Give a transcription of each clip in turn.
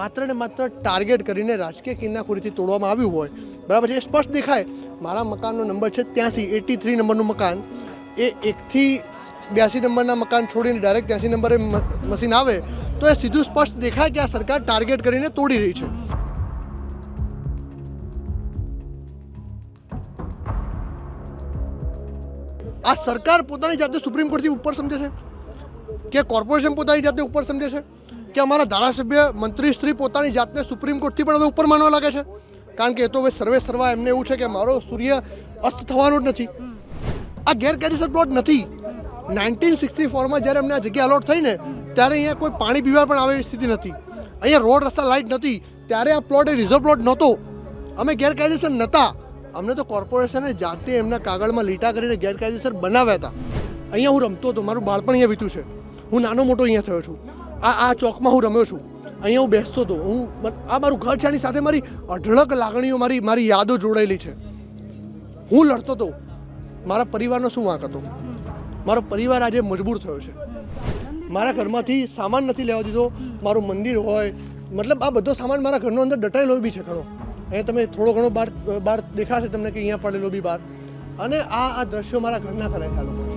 માત્ર ને માત્ર ટાર્ગેટ કરીને રાજકીય કિન્નાખોરીથી તોડવામાં આવ્યું હોય. બરાબર છે? એ સ્પષ્ટ દેખાય. મારા મકાનનો નંબર છે ત્યાંસી એટી થ્રી નંબરનું મકાન. એ એકથી બ્યાસી નંબરના મકાન છોડીને ડાયરેક્ટ ત્યાંસી નંબરે મશીન આવે, તો એ સીધું સ્પષ્ટ દેખાય કે આ સરકાર ટાર્ગેટ કરીને તોડી રહી છે. આ સરકાર પોતાની જાતે સુપ્રીમ કોર્ટથી ઉપર સમજે છે? કે કોર્પોરેશન પોતાની જાતે ઉપર સમજે છે? કે અમારા ધારાસભ્ય મંત્રી શ્રી પોતાની જાતને સુપ્રીમ કોર્ટથી પણ હવે ઉપર માનવા લાગે છે. કારણ કે એ તો હવે સર્વે સર્વા એમને એવું છે કે મારો સૂર્ય અસ્ત થવાનો જ નથી. આ ગેરકાયદેસર પ્લોટ નથી. નાઇન્ટીન સિક્સટી ફોરમાં જ્યારે અમને આ જગ્યા અલોટ થઈ ને ત્યારે અહીંયા કોઈ પાણી પીવા પણ આવે એવી સ્થિતિ નથી. અહીંયા રોડ રસ્તા લાઇટ નથી. ત્યારે આ પ્લોટ એ રિઝર્વ પ્લોટ નહોતો. અમે ગેરકાયદેસર નહોતા અમને તો કોર્પોરેશને જાતે એમના કાગળમાં લીટા કરીને ગેરકાયદેસર બનાવ્યા હતા. અહીંયા હું રમતો હતો. મારું બાળપણ અહીંયા વીત્યું છે. હું નાનો મોટો અહીંયા થયો છું. આ આ ચોકમાં હું રમ્યો છું. અહીંયા હું બેસતો હતો હું આ મારું ઘર છે, આની સાથે મારી અઢળક લાગણીઓ, મારી મારી યાદો જોડાયેલી છે. હું લડતો હતો મારા પરિવારનો શું વાંક હતો? મારો પરિવાર આજે મજબૂર થયો છે. મારા ઘરમાંથી સામાન નથી લેવા દીધો. મારું મંદિર હોય, મતલબ આ બધો સામાન મારા ઘરનો અંદર દટાયેલો બી છે ઘણો. અહીંયા તમે થોડો ઘણો બહાર બહાર દેખાશે તમને કે અહીંયા પડેલો બી બહાર અને આ આ દ્રશ્યો મારા ઘરના કરાય છે આ લોકો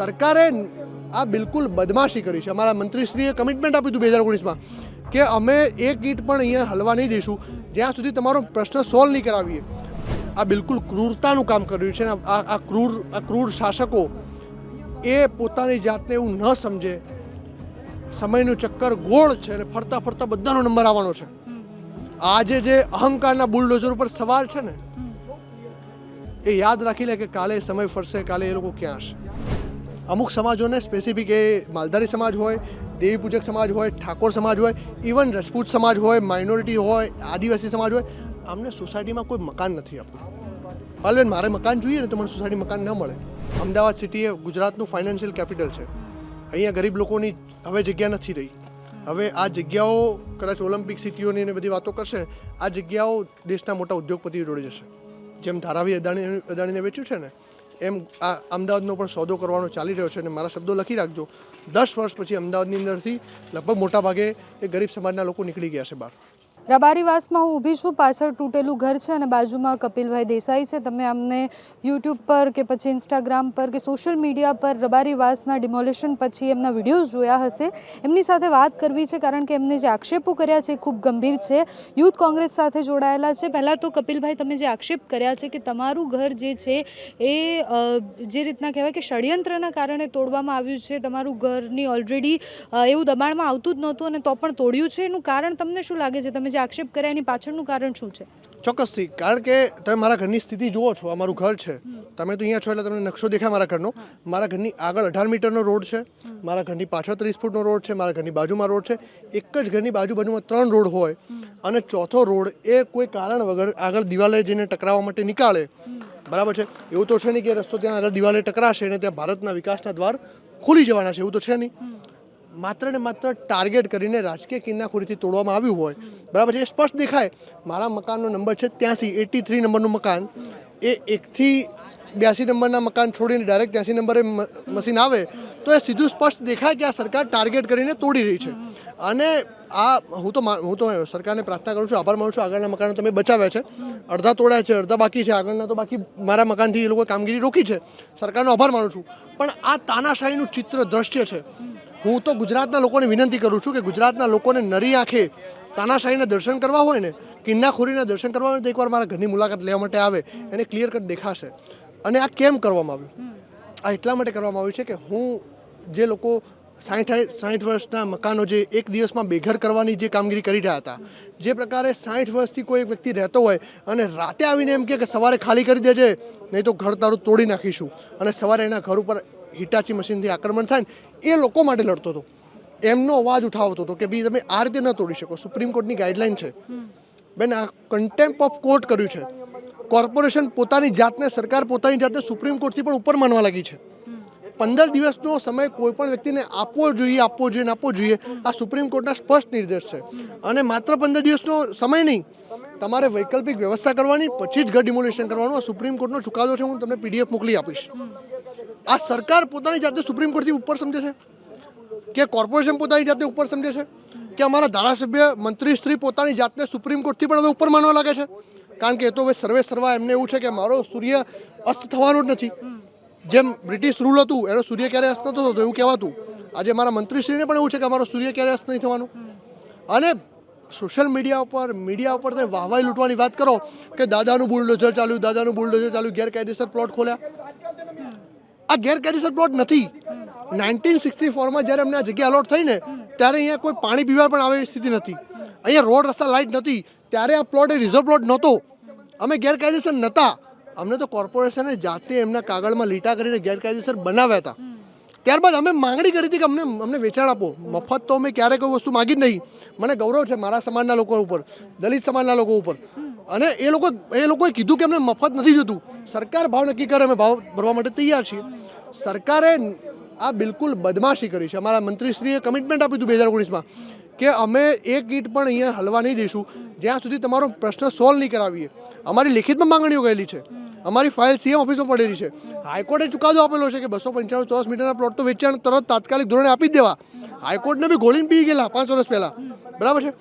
સરકારે આ બિલકુલ બદમાશી કરી છે. અમારા મંત્રીશ્રીએ કમિટમેન્ટ આપ્યું હતું બે હજાર ઓગણીસમાં કે અમે એક ઈંટ પણ અહીંયા હલવા નહીં દઈશું. જ્યાં સુધી તમારો પ્રશ્ન સોલ્વ નહીં કરાવીએ. આ બિલકુલ ક્રૂરતાનું કામ કર્યું છે આ આ ક્રૂર આ ક્રૂર શાસકો એ પોતાની જાતને એવું ન સમજે. સમયનું ચક્કર ગોળ છે અને ફરતા ફરતા બધાનો નંબર આવવાનો છે. આજે જે અહંકારના બુલડોઝર ઉપર સવાર છે ને, એ યાદ રાખી લે કે કાલે સમય ફરશે, કાલે એ લોકો ક્યાં હશે? અમુક સમાજોને સ્પેસિફિક એ માલધારી સમાજ હોય દેવી પૂજક સમાજ હોય, ઠાકોર સમાજ હોય ઇવન રજપૂત સમાજ હોય માઇનોરિટી હોય, આદિવાસી સમાજ હોય, અમને સોસાયટીમાં કોઈ મકાન નથી આપતું. હાલવેન મારે મકાન જોઈએ ને તો મને સોસાયટી મકાન ન મળે. અમદાવાદ સિટી એ ગુજરાતનું ફાઇનાન્શિયલ કેપિટલ છે. અહીંયા ગરીબ લોકોની હવે જગ્યા નથી રહી. હવે આ જગ્યાઓ કદાચ ઓલિમ્પિક સિટીઓની ને બધી વાતો કરશે, આ જગ્યાઓ દેશના મોટા ઉદ્યોગપતિઓ જોડે જશે. જેમ ધારાવી અદાણી અદાણીને વેચ્યું છે ને એમ આ અમદાવાદનો પણ સોદો કરવાનો ચાલી રહ્યો છે અને મારા શબ્દો લખી રાખજો. દસ વર્ષ પછી અમદાવાદની અંદરથી લગભગ મોટા ભાગે એ ગરીબ સમાજના લોકો નીકળી ગયા છે બહાર. રબારીવાસમાં હું ઊભી છું. પાછળ તૂટેલું ઘર છે અને બાજુમાં કપિલભાઈ દેસાઈ છે. તમે અમને યુટ્યુબ પર કે પછી ઇન્સ્ટાગ્રામ પર કે સોશિયલ મીડિયા પર રબારીવાસના ડિમોલેશન પછી એમના વિડીયોઝ જોયા હશે. એમની સાથે વાત કરવી છે કારણ કે એમને જે આક્ષેપો કર્યા છે એ ખૂબ ગંભીર છે. યુથ કોંગ્રેસ સાથે જોડાયેલા છે. પહેલાં તો કપિલભાઈ, તમે જે આક્ષેપ કર્યા છે કે તમારું ઘર જે છે એ જે રીતના કહેવાય કે ષડયંત્રના કારણે તોડવામાં આવ્યું છે. તમારું ઘરની ઓલરેડી એવું દબાણમાં આવતું જ નહોતું અને તો પણ તોડ્યું છે. એનું કારણ તમને શું લાગે છે? તમે જે આક્ષેપ કર્યા, એની પાછળનું કારણ શું છે? ચોક્કસથી, કારણ કે તમે મારા ઘરની સ્થિતિ જુઓ છો, અમારું ઘર છે. તમે તો અહીંયા છો એટલે તમને નકશો દેખાય મારા ઘરનો. મારા ઘરની આગળ અઢાર મીટરનો રોડ છે, મારા ઘરની પાછળ ત્રીસ ફૂટનો રોડ છે, મારા ઘરની બાજુમાં રોડ છે. એક જ ઘરની બાજુ બાજુમાં ત્રણ રોડ હોય અને ચોથો રોડ એ કોઈ કારણ વગર આગળ દિવાલે જઈને ટકરાવવા માટે નીકાળે. બરાબર છે? એવું તો છે નહીં કે રસ્તો ત્યાં આગળ દિવાલે ટકરાશે અને ત્યાં ભારતના વિકાસના દ્વાર ખુલી જવાના છે, એવું તો છે નહીં. માત્ર ને માત્ર ટાર્ગેટ કરીને રાજકીય કિન્નાખોરીથી તોડવામાં આવ્યું હોય. બરાબર છે? એ સ્પષ્ટ દેખાય. મારા મકાનનો નંબર છે ત્યાંસી એટી થ્રી નંબરનું મકાન. એ એકથી બ્યાસી નંબરના મકાન છોડીને ડાયરેક્ટ ત્યાંસી નંબરે મશીન આવે, તો એ સીધું સ્પષ્ટ દેખાય કે આ સરકાર ટાર્ગેટ કરીને તોડી રહી છે. અને આ, હું તો હું તો સરકારને પ્રાર્થના કરું છું, આભાર માનું છું. આગળના મકાનો તમે બચાવ્યા છે. અડધા તોડ્યા છે, અડધા બાકી છે. આગળના તો બાકી મારા મકાનથી એ લોકો કામગીરી રોકી છે. સરકારનો આભાર માનું છું. પણ આ તાનાશાહીનું ચિત્ર દ્રશ્ય છે. હું તો ગુજરાતના લોકોને વિનંતી કરું છું કે ગુજરાતના લોકોને નરી આંખે તાનાશાહીના દર્શન કરવા હોય ને કિન્નાખોરીના દર્શન કરવા હોય તો એકવાર મારા ઘરની મુલાકાત લેવા માટે આવે એને ક્લિયર કટ દેખાશે. અને આ કેમ કરવામાં આવ્યું? આ એટલા માટે કરવામાં આવ્યું છે કે હું જે લોકો સાઠ સાઠ વર્ષના મકાનો જે એક દિવસમાં બેઘર કરવાની જે કામગીરી કરી રહ્યા હતા જે પ્રકારે સાઠ વર્ષથી કોઈ એક વ્યક્તિ રહેતો હોય અને રાતે આવીને એમ કહે કે સવારે ખાલી કરી દેજે નહીં તો ઘર તારું તોડી નાખીશું. અને સવારે એના ઘર ઉપર હિટાચી મશીનથી આક્રમણ થાય ને એ લોકો માટે લડતો હતો. એમનો અવાજ ઉઠાવતો હતો કે ભાઈ તમે આ રીતે ન તોડી શકો, સુપ્રીમ કોર્ટની ગાઈડલાઈન છે. બેન, આ કન્ટેમ્પ ઓફ કોર્ટ કર્યું છે. કોર્પોરેશન પોતાની જાતને, સરકાર પોતાની જાતને સુપ્રીમ કોર્ટથી પણ ઉપર માનવા લાગી છે. પંદર દિવસનો સમય કોઈ પણ વ્યક્તિને આપવો જોઈએ આપવો જોઈએ આપવો જોઈએ, આ સુપ્રીમ કોર્ટના સ્પષ્ટ નિર્દેશ છે. અને માત્ર પંદર દિવસનો સમય નહીં, તમારે વૈકલ્પિક વ્યવસ્થા કરવાની, પછી જ ઘર ડિમોલિશન કરવાનું, આ સુપ્રીમ કોર્ટનો ચુકાદો છે, હું તમને પીડીએફ મોકલી આપીશ. આ સરકાર પોતાની જાતે સુપ્રીમ કોર્ટથી ઉપર સમજે છે? કે કોર્પોરેશન પોતાની જાતને ઉપર સમજે છે? કે અમારા ધારાસભ્ય મંત્રીશ્રી પોતાની જાતને સુપ્રીમ કોર્ટથી પણ હવે ઉપર માનવા લાગે છે? કારણ કે એ તો હવે સર્વે સર્વા એમને એવું છે કે મારો સૂર્ય અસ્ત થવાનો જ નથી. જેમ બ્રિટિશ રૂલ હતું, એનો સૂર્ય ક્યારે અસ્ત નતો થતો એવું કહેવાતું. આજે મારા મંત્રીશ્રીને પણ એવું છે કે અમારો સૂર્ય ક્યારે અસ્ત નહીં થવાનું. અને સોશિયલ મીડિયા ઉપર મીડિયા ઉપર તમે વાહવાઈ લૂંટવાની વાત કરો કે દાદાનું બુલડોઝર ચાલ્યું, દાદાનું બુલડોઝર ચાલ્યું, ગેરકાયદેસર પ્લોટ ખોલ્યા. આ ગેરકાયદેસર પ્લોટ નથી. નાઇન્ટીન સિક્સટી ફોરમાં જ્યારે અમને આ જગ્યા અલોટ થઈ ને, ત્યારે અહીંયા કોઈ પાણી પીવા પણ આવે સ્થિતિ નથી. અહીંયા રોડ, રસ્તા લાઇટ નથી. ત્યારે આ પ્લોટ એ રિઝર્વ પ્લોટ નહોતો. અમે ગેરકાયદેસર નહોતા અમને તો કોર્પોરેશને જાતે એમના કાગળમાં લીટા કરીને ગેરકાયદેસર બનાવ્યા હતા. ત્યારબાદ અમે માંગણી કરી હતી કે અમને અમને વેચાણ આપો. મફત તો અમે ક્યારે કોઈ વસ્તુ માગી જ નહીં. મને ગૌરવ છે મારા સમાજના લોકો ઉપર, દલિત સમાજના લોકો ઉપર. અને એ લોકો એ લોકોએ કીધું કે અમને મફત નથી જોતું. સરકાર ભાવ નક્કી કરે, અમે ભાવ ભરવા માટે તૈયાર છીએ. સરકારે આ બિલકુલ બદમાશી કરી છે. અમારા મંત્રીશ્રીએ કમિટમેન્ટ આપ્યું હતું બે હજાર ઓગણીસમાં કે અમે એક ઈટ પણ અહીંયા હલવા નહીં દઈશું. જ્યાં સુધી તમારો પ્રશ્ન સોલ્વ નહીં કરાવીએ. અમારી લેખિતમાં માંગણીઓ ગયેલી છે. અમારી ફાઇલ સીએમ ઓફિસમાં પડેલી છે. હાઈકોર્ટે ચુકાદો આપેલો છે કે બસો પંચાણું ચોરસ મીટરના પ્લોટ તો વેચાણ તરત તાત્કાલિક ધોરણે આપી જ દેવા. હાઈકોર્ટને બી ગોળીને પી ગયેલા પાંચ વર્ષ પહેલાં. બરાબર છે?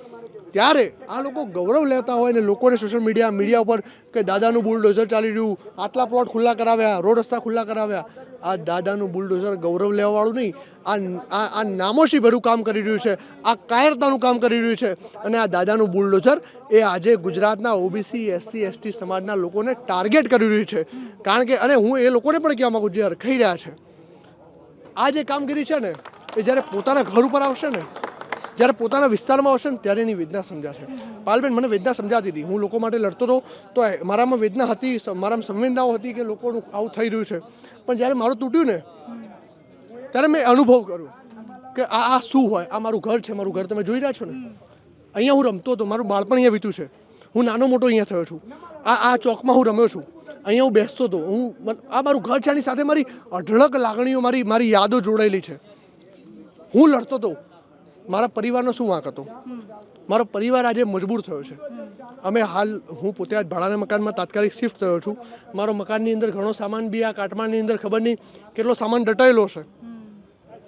ત્યારે આ લોકો ગૌરવ લેતા હોય ને લોકોને સોશિયલ મીડિયા મીડિયા ઉપર કે દાદાનું બુલડોઝર ચાલી રહ્યું, આટલા પ્લોટ ખુલ્લા કરાવ્યા, રોડ રસ્તા ખુલ્લા કરાવ્યા. આ દાદાનું બુલડોઝર ગૌરવ લેવાવાળું નહીં. આ આ નામોશી ભર્યું કામ કરી રહ્યું છે. આ કાયરતાનું કામ કરી રહ્યું છે. અને આ દાદાનું બુલડોઝર એ આજે ગુજરાતના ઓબીસી એસસી એસટી સમાજના લોકોને ટાર્ગેટ કરી રહ્યું છે. કારણ કે, અને હું એ લોકોને પણ કહેવા માગું જે અરખાઈ રહ્યા છે. આ જે કામગીરી છે ને, એ જ્યારે પોતાના ઘર ઉપર આવશે ને જ્યારે પોતાના વિસ્તારમાં આવશે ને ત્યારે એની વેદના સમજાશે પાલબેન, મને વેદના સમજાતી હતી. હું લોકો માટે લડતો હતો. તો મારામાં વેદના હતી મારામાં સંવેદનાઓ હતી કે લોકોનું આવું થઈ રહ્યું છે. પણ જ્યારે મારું તૂટ્યું ને, ત્યારે મેં અનુભવ કર્યો કે આ આ શું હોય? આ મારું ઘર છે, મારું ઘર તમે જોઈ રહ્યા છો ને? અહીંયા હું રમતો હતો, મારું બાળપણ અહીંયા વીત્યું છે. હું નાનો મોટો અહીંયા થયો છું. આ આ ચોકમાં હું રમ્યો છું. અહીંયા હું બેસતો હતો. હું આ મારું ઘર છે, આની સાથે મારી અઢળક લાગણીઓ, મારી મારી યાદો જોડાયેલી છે. હું લડતો હતો. મારા પરિવારનો શું વાંક હતો? મારો પરિવાર આજે મજબૂર થયો છે. અમે હાલ હું પોતે આજ ભાડાના મકાનમાં તાત્કાલિક શિફ્ટ થયો છું. મારો મકાનની અંદર ઘણો સામાન બી આ કાટમાળની અંદર ખબર નહીં કેટલો સામાન દટાયેલો છે.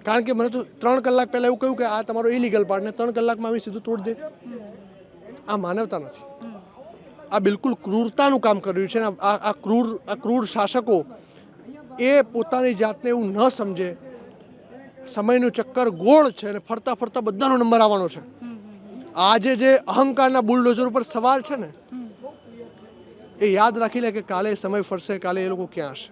કારણ કે મને તો ત્રણ કલાક પહેલાં એવું કહ્યું કે આ તમારો ઇલીગલ પાર્ટ ને ત્રણ કલાકમાં આવી સીધું તોડ દે. આ માનવતા નથી. આ બિલકુલ ક્રૂરતાનું કામ કર્યું છે આ આ ક્રૂર આ ક્રૂર શાસકો એ પોતાની જાતને એવું ન સમજે સમયનું ચક્કર ગોળ છે અને ફરતા ફરતા બધાનો નંબર આવવાનો છે. આજે જે અહંકારના બુલડોઝર ઉપર સવાર છે ને એ યાદ રાખી લે કે કાલે સમય ફરશે કાલે એ લોકો ક્યાં હશે?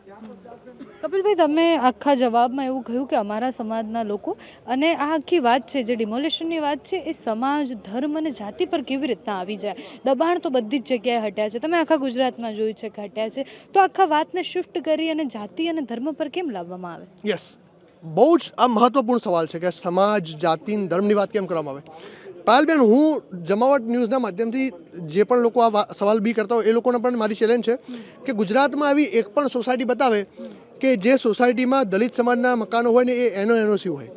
કપિલભાઈ તમે આખા જવાબમાં એવું કહ્યું કે અમારા સમાજના લોકો અને આ આખી વાત છે જે ડિમોલેશનની વાત છે એ સમાજ ધર્મ અને જાતિ પર કેવી રીતના આવી જાય? દબાણ તો બધી જ જગ્યાએ હટ્યા છે. તમે આખા ગુજરાતમાં જોયું છે કે હટ્યા છે. તો આખા વાતને શિફ્ટ કરી અને જાતિ અને ધર્મ પર કેમ લાવવામાં આવે? યસ બહુ જ આ મહત્વપૂર્ણ સવાલ છે કે સમાજ જાતિ ધર્મની વાત કેમ કરવામાં આવે? પાયલબેન, હું જમાવટ ન્યૂઝના માધ્યમથી જે પણ લોકો આ સવાલ બી કરતા હોય, એ લોકોને પણ મારી ચેલેન્જ છે કે ગુજરાતમાં આવી એક પણ સોસાયટી બતાવે કે જે સોસાયટીમાં દલિત સમાજના મકાનો હોય ને એ એનો એનઓસી હોય.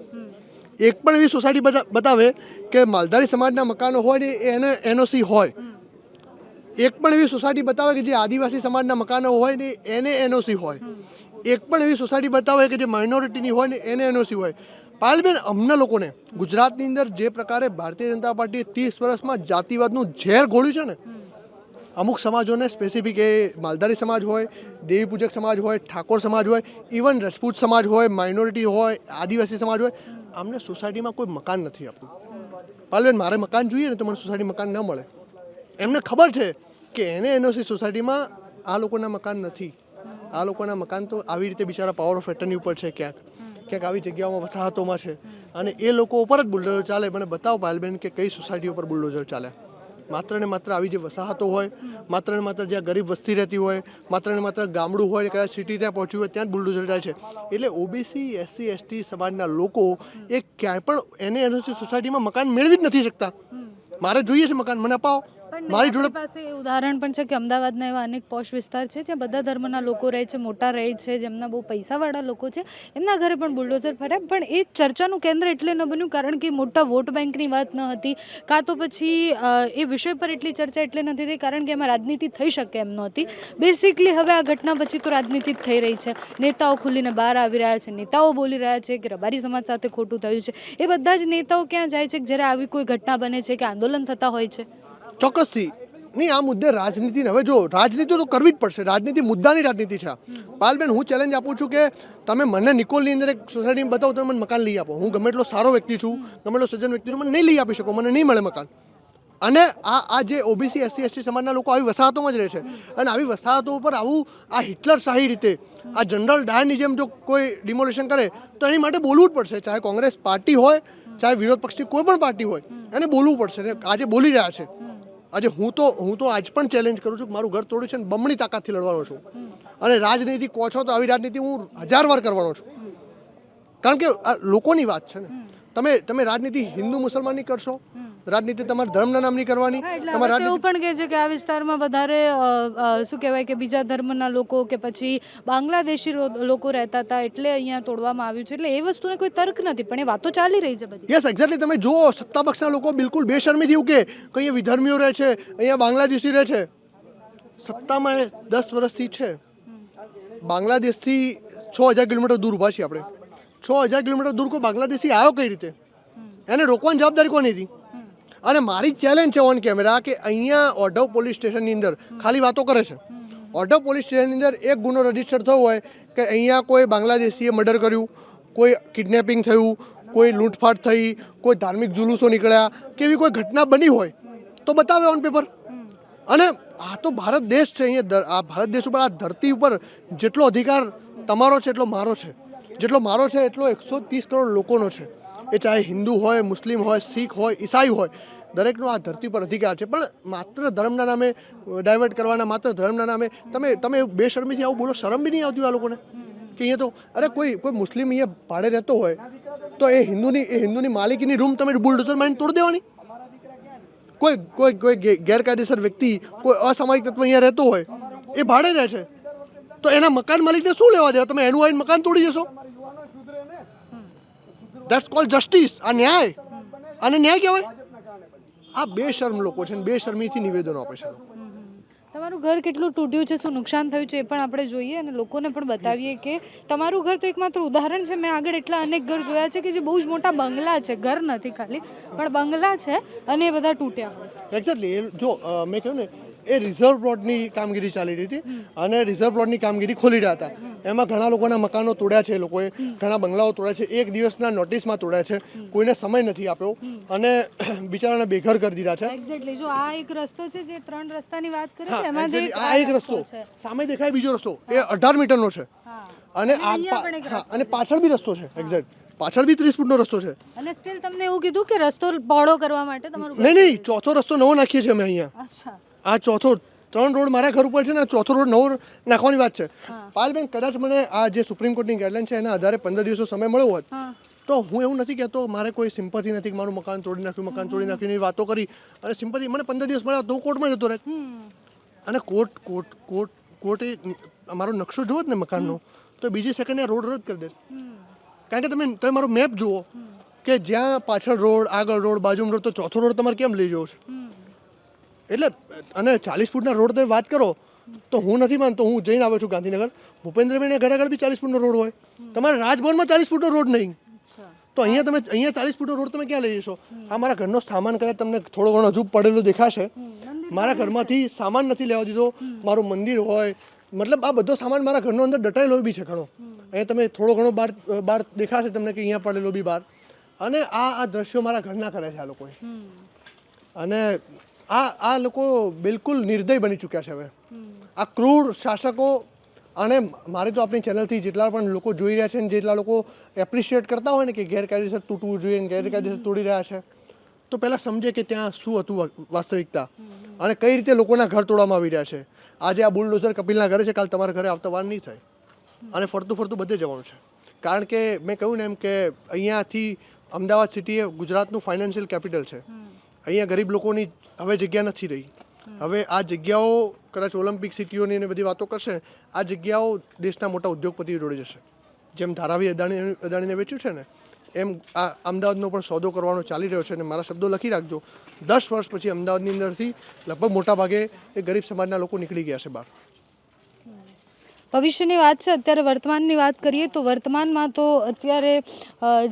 એક પણ એવી સોસાયટી બતા- બતાવે કે માલધારી સમાજના મકાનો હોય ને એ એને એનઓસી હોય. એક પણ એવી સોસાયટી બતાવે કે જે આદિવાસી સમાજના મકાનો હોય ને એને એનઓસી હોય. એક પણ એવી સોસાયટી બતાવે કે જે માઇનોરિટીની હોય ને એને એનઓસી હોય પાલબેન, અમને લોકોને ગુજરાતની અંદર જે પ્રકારે ભારતીય જનતા પાર્ટીએ ત્રીસ વર્ષમાં જાતિવાદનું ઝેર ઘોળ્યું છે ને, અમુક સમાજોને સ્પેસિફિક એ માલધારી સમાજ હોય, દેવી પૂજક સમાજ હોય, ઠાકોર સમાજ હોય ઇવન રજપૂત સમાજ હોય માઇનોરિટી હોય, આદિવાસી સમાજ હોય અમને સોસાયટીમાં કોઈ મકાન નથી આપતું. પાલબેન, મારે મકાન જોઈએ ને તો મને સોસાયટી મકાન ન મળે. એમને ખબર છે કે એને એનઓસી સોસાયટીમાં આ લોકોના મકાન નથી. આ લોકોના મકાન તો આવી રીતે બિચારા પાવર ઓફ એટર્ની ઉપર છે ક્યાંક. ક્યાંક આવી જગ્યાઓમાં વસાહતોમાં છે. અને એ લોકો ઉપર જ બુલડોઝર ચાલે. મને બતાવો પાયલબેન, કે કઈ સોસાયટી ઉપર બુલડોઝર ચાલે? માત્ર ને માત્ર આવી જે વસાહતો હોય, માત્ર ને માત્ર જ્યાં ગરીબ વસ્તી રહેતી હોય, માત્ર ને માત્ર ગામડું હોય કદાચ સિટી ત્યાં પહોંચ્યું હોય, ત્યાં જ બુલડોઝર જાય છે. એટલે ઓબીસી એસસી એસટી સમાજના લોકો એ ક્યાંય પણ એને એનઓસી સોસાયટીમાં મકાન મેળવી જ નથી શકતા. મારે જોઈએ છે મકાન. મને અપાવો. મારી જોડે પાસે એ ઉદાહરણ પણ છે કે અમદાવાદના એવા અનેક પોશ વિસ્તાર છે જ્યાં બધા ધર્મના લોકો રહે છે મોટા રહે છે જેમના બહુ પૈસાવાળા લોકો છે એમના ઘરે પણ બુલડોઝર ફર્યા પણ એ ચર્ચાનું કેન્દ્ર એટલે ન બન્યું કારણ કે મોટા વોટ બેંકની વાત ન હતી કાં તો પછી એ વિષય પર એટલી ચર્ચા એટલે નથી થઈ કારણ કે એમાં રાજનીતિ થઈ શકે એમ નહોતી. બેસિકલી હવે આ ઘટના પછી તો રાજનીતિ જ થઈ રહી છે. નેતાઓ ખુલીને બહાર આવી રહ્યા છે નેતાઓ બોલી રહ્યા છે કે રબારી સમાજ સાથે ખોટું થયું છે. એ બધા જ નેતાઓ ક્યાં જાય છે કે જ્યારે આવી કોઈ ઘટના બને છે કે આંદોલન થતા હોય છે? ચોક્કસથી. નહીં, આ મુદ્દે રાજનીતિ હવે જો રાજનીતિ તો કરવી જ પડશે. રાજનીતિ મુદ્દાની રાજનીતિ છે. પાલબેન, હું ચેલેન્જ આપું છું કે તમે મને નિકોલની અંદર એક સોસાયટીમાં બતાવો, તમે મને મકાન લઈ આપો. હું ગમે એટલો સારો વ્યક્તિ છું, ગમે એટલો સજ્જન વ્યક્તિ છું, મને નહીં લઈ આપી શકો, મને નહીં મળે મકાન. અને આ આ જે ઓબીસી એસસી એસટી સમાજના લોકો આવી વસાહતોમાં જ રહે છે. અને આવી વસાહતો ઉપર આવું આ હિટલર શાહી રીતે, આ જનરલ ડાયરની જેમ જો કોઈ ડિમોલેશન કરે, તો એની માટે બોલવું જ પડશે. ચાહે કોંગ્રેસ પાર્ટી હોય, ચાહે વિરોધ પક્ષની કોઈ પણ પાર્ટી હોય, એને બોલવું પડશે. ને આજે બોલી રહ્યા છે. આજે હું તો હું તો આજ પણ ચેલેન્જ કરું છું કે મારું ઘર તોડ્યું છે ને બમણી તાકાતથી લડવાનો છું. અને રાજનીતિ કહો છો તો આવી રાજનીતિ હું હજાર વાર કરવાનો છું. કારણ કે આ લોકોની વાત છે ને. તમે તમે રાજનીતિ હિન્દુ મુસલમાનની કરશો રાજનીતિ તમારે ધર્મના નામની કરવાની તમારે એવું પણ કહે છે કે આ વિસ્તારમાં વધારે શું કહેવાય કે બીજા ધર્મના લોકો કે પછી બાંગ્લાદેશી લોકો રહેતા હતા એટલે અહીંયા તોડવામાં આવ્યું છે. એટલે એ વસ્તુને કોઈ તર્ક નથી પણ એ વાતો ચાલી રહી છે બધી. યસ એક્ઝેક્ટલી તમે જુઓ સત્તા પક્ષના લોકો બિલકુલ બેશરમીથી એવું કે કે અહીંયા વિધર્મીઓ રહે છે અહીંયા બાંગ્લાદેશી રહે છે. સત્તામાં એ દસ વર્ષથી છે. બાંગ્લાદેશથી છ હજાર કિલોમીટર દૂર ઊભા છીએ આપણે. છ હજાર કિલોમીટર દૂર કોઈ બાંગ્લાદેશી આવ્યો કઈ રીતે? એને રોકવાની જવાબદારી કોની હતી? અને મારી ચેલેન્જ છે ઓન કેમેરા કે અહીંયા ઓઢવ પોલીસ સ્ટેશનની અંદર ખાલી વાતો કરે છે. ઓઢવ પોલીસ સ્ટેશનની અંદર એક ગુનો રજિસ્ટર થયો હોય કે અહીંયા કોઈ બાંગ્લાદેશીએ મર્ડર કર્યું, કોઈ કિડનેપિંગ થયું, કોઈ લૂંટફાટ થઈ, કોઈ ધાર્મિક જુલુસો નીકળ્યા, કે એવી કોઈ ઘટના બની હોય, તો બતાવે ઓન પેપર અને આ તો ભારત દેશ છે અહીંયા આ ભારત દેશ ઉપર આ ધરતી ઉપર જેટલો અધિકાર તમારો છે એટલો મારો છે. જેટલો મારો છે એટલો એકસો ત્રીસ કરોડ લોકોનો છે. એ ચાહે હિન્દુ હોય, મુસ્લિમ હોય, શીખ હોય, ઈસાઈ હોય, દરેકનો આ ધરતી પર અધિકાર છે. પણ માત્ર ધર્મના નામે ડાયવર્ટ કરવાના માત્ર ધર્મના નામે તમે તમે બેશરમીથી આવું બોલો, શરમ બી નહીં આવતી આ લોકોને? કે અહીંયા તો, અરે કોઈ કોઈ મુસ્લિમ અહીંયા ભાડે રહેતો હોય, તો એ હિન્દુની એ હિન્દુની માલિકીની રૂમ તમે બુલડોઝર મારીને તોડી દેવાની? કોઈ કોઈ કોઈ ગેરકાયદેસર વ્યક્તિ, કોઈ અસામાજિક તત્વ અહીંયા રહેતો હોય, એ ભાડે રહે છે. તો એના મકાન માલિકને શું લેવા દેવા? તમે એનું આવીને મકાન તોડી જશો દેટ્સ કોલ જસ્ટિસ આ ન્યાય. અને ન્યાય કહેવાય? આ બેશર્મ લોકો છે ને બેશર્મીથી નિવેદનો આપે છે. તમારું ઘર કેટલું તૂટ્યું છે શું નુકસાન થયું છે એ પણ આપણે જોઈએ અને લોકોને પણ બતાવીએ કે તમારું ઘર તો એકમાત્ર ઉદાહરણ છે. મેં આગળ એટલા અનેક ઘર જોયા છે કે જે બહુ જ મોટા બંગલા છે. ઘર નથી ખાલી પણ બંગલા છે અને એ બધા તૂટ્યા એક્ઝેક્ટલી જો મેં કહ્યું ને એ રિઝર્વ પ્લોટની કામગીરી ચાલી રહી હતી અને રિઝર્વ પ્લોટની કામગીરી ખોલી રહ્યા હતા. એમાં ઘણા લોકોના મકાનો તોડ્યા છે એ લોકોએ. ઘણા બંગલાઓ તોડ્યા છે. એક દિવસના નોટિસમાં તોડ્યા છે. કોઈને સમય નથી આપ્યો અને બિચારાને બેઘર કરી દીધા છે. એક્ઝેક્ટલી જો આ એક રસ્તો છે જે ત્રણ રસ્તાની વાત કરે છે એમાં જે આ એક રસ્તો સામે દેખાય બીજો રસ્તો. એ અઢાર મીટરનો છે. અને અને પાછળ બી રસ્તો છે. એક્ઝેક્ટ પાછળ બી ત્રીસ ફૂટનો રસ્તો છે. અને સ્ટીલ તમને એવું કીધું કે રસ્તો પહોળો કરવા માટે તમારું નહીં નહીં ચોથો રસ્તો નવો નાખીએ છીએ અમે અહીંયા. અચ્છા. આ ચોથો ત્રણ રોડ મારા ઘર ઉપર છે ને આ ચોથો રોડ નવો નાખવાની વાત છે. પાલબેન કદાચ મને આ જે સુપ્રીમ કોર્ટની ગાઈડલાઈન છે એના આધારે પંદર દિવસો સમય મળ્યો હોત તો હું એવું નથી કહેતો મારે કોઈ સિમ્પથી નથી કે મારું મકાન તોડી નાખ્યું મકાન તોડી નાખ્યું એવી વાતો કરી. અને સિમ્પથી મને પંદર દિવસ મળ્યા તો હું કોર્ટમાં જતો રહે અને કોર્ટ કોર્ટ કોર્ટ કોર્ટે અમારો નકશો જુઓ જ ને મકાનનો તો બીજી સેકન્ડે રોડ રદ કરી દે. કારણ કે તમે તમે મારો મેપ જુઓ કે જ્યાં પાછળ રોડ આગળ રોડ બાજુમાં રોડ તો ચોથો રોડ તમારે કેમ લઈ જવો છે? એટલે અને ચાલીસ ફૂટના રોડ તમે વાત કરો તો હું નથી માનતો હું જઈને આવ્યો છું ગાંધીનગર. ભૂપેન્દ્રભાઈને ઘર આગળ બી ચાલીસ ફૂટનો રોડ હોય. તમારે રાજભવનમાં ચાલીસ ફૂટનો રોડ નહીં. તો અહીંયા તમે અહીંયા ચાલીસ ફૂટનો રોડ તમે ક્યાં લઈ જશો? આ મારા ઘરનો સામાન કદાચ તમને થોડો ઘણો હજુ પડેલો દેખાશે. મારા ઘરમાંથી સામાન નથી લેવા દીધો. મારું મંદિર હોય મતલબ આ બધો સામાન મારા ઘરનો અંદર દટાયેલો બી છે ઘણો. અહીંયા તમે થોડો ઘણો બહાર બહાર દેખાશે તમને કે અહીંયા પડેલો બી બહાર અને આ આ દ્રશ્યો મારા ઘરના કરે છે આ લોકોએ. અને આ આ લોકો બિલકુલ નિર્દય બની ચૂક્યા છે હવે. આ ક્રૂર શાસકો, અને મારે તો આપણી ચેનલથી જેટલા પણ લોકો જોઈ રહ્યા છે ને જેટલા લોકો એપ્રિશિએટ કરતા હોય ને કે ગેરકાયદેસર તૂટવું જોઈએ ને ગેરકાયદેસર તોડી રહ્યા છે, તો પહેલાં સમજે કે ત્યાં શું હતું વાસ્તવિકતા. અને કઈ રીતે લોકોના ઘર તોડવામાં આવી રહ્યા છે. આજે આ બુલડોઝર કપિલના ઘરે છે, કાલ તમારા ઘરે આવતા વાર નહીં થાય. અને ફરતું ફરતું બધે જવાનું છે. કારણ કે મેં કહ્યું ને એમ કે અહીંયાથી અમદાવાદ સિટી એ ગુજરાતનું ફાઇનાન્શિયલ કેપિટલ છે. અહીંયા ગરીબ લોકોની હવે જગ્યા નથી રહી. હવે આ જગ્યાઓ કદાચ ઓલિમ્પિક સિટીઓની અને બધી વાતો કરશે, આ જગ્યાઓ દેશના મોટા ઉદ્યોગપતિઓ જોડે જશે. જેમ ધારાવી અદાણી અદાણીને વેચ્યું છે ને, એમ આ અમદાવાદનો પણ સોદો કરવાનો ચાલી રહ્યો છે અને મારા શબ્દો લખી રાખજો. દસ વર્ષ પછી અમદાવાદની અંદરથી લગભગ મોટા ભાગે એ ગરીબ સમાજના લોકો નીકળી ગયા છે બહાર. ભવિષ્યની વાત છે, અત્યારે વર્તમાનની વાત કરીએ તો વર્તમાનમાં તો અત્યારે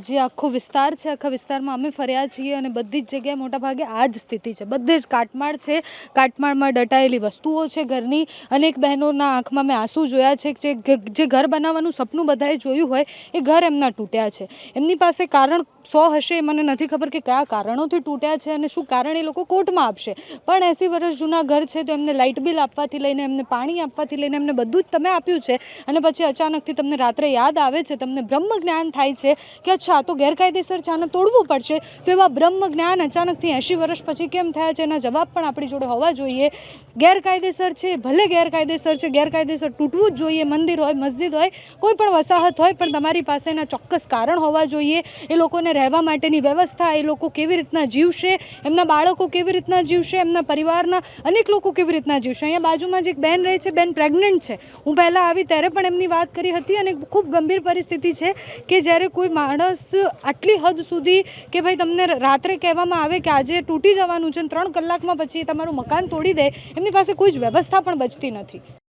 જે આખો વિસ્તાર છે, આખા વિસ્તારમાં અમે ફર્યા છીએ અને બધી જ જગ્યાએ મોટાભાગે આ જ સ્થિતિ છે. બધે જ કાટમાળ છે. કાટમાળમાં દટાયેલી વસ્તુઓ છે ઘરની. અનેક બહેનોના આંખમાં મેં આંસુ જોયા છે કે જે ઘર બનાવવાનું સપનું બધાએ જોયું હોય, એ ઘર એમના તૂટ્યા છે. એમની પાસે કારણ સો હશે એ મને નથી ખબર કે કયા કારણોથી તૂટ્યા છે અને શું કારણ એ લોકો કોર્ટમાં આપશે. પણ એંસી વર્ષ જૂના ઘર છે તો એમને લાઇટ બિલ આપવાથી લઈને એમને પાણી આપવાથી લઈને એમને બધું જ તમે આપ્યું છે અને પછી અચાનકથી તમને રાત્રે યાદ આવે છે, તમને બ્રહ્મ જ્ઞાન થાય છે કે અચ્છા તો ગેરકાયદેસર છે તોડવું પડશે. તો એવા બ્રહ્મ જ્ઞાન અચાનકથી એંશી વર્ષ પછી કેમ થયા છે? એના જવાબ પણ આપણી જોડે હોવા જોઈએ. ગેરકાયદેસર છે, ભલે ગેરકાયદેસર છે, ગેરકાયદેસર તૂટવું જ જોઈએ. મંદિર હોય, મસ્જિદ હોય, કોઈ પણ વસાહત હોય, પણ તમારી પાસે એના ચોક્કસ કારણ હોવા જોઈએ. એ લોકોને રહેવા માટેની વ્યવસ્થા, એ લોકો કેવી રીતના જીવશે, એમના બાળકો કેવી રીતના જીવશે, એમના પરિવારના અનેક લોકો કેવી રીતના જીવશે? અહીંયા બાજુમાં જ એક બેન રહે છે, બેન પ્રેગ્નન્ટ છે. હું પહેલાં આવી ત્યારે પણ એમની વાત કરી હતી અને ખૂબ ગંભીર પરિસ્થિતિ છે કે જ્યારે કોઈ માણસ આટલી હદ સુધી કે ભાઈ તમને રાત્રે કહેવામાં આવે કે આજે તૂટી જવાનું છે ત્રણ કલાકમાં પછી તમારું મકાન તોડી દે, એમની પાસે કોઈ જ વ્યવસ્થા પણ બચતી નથી.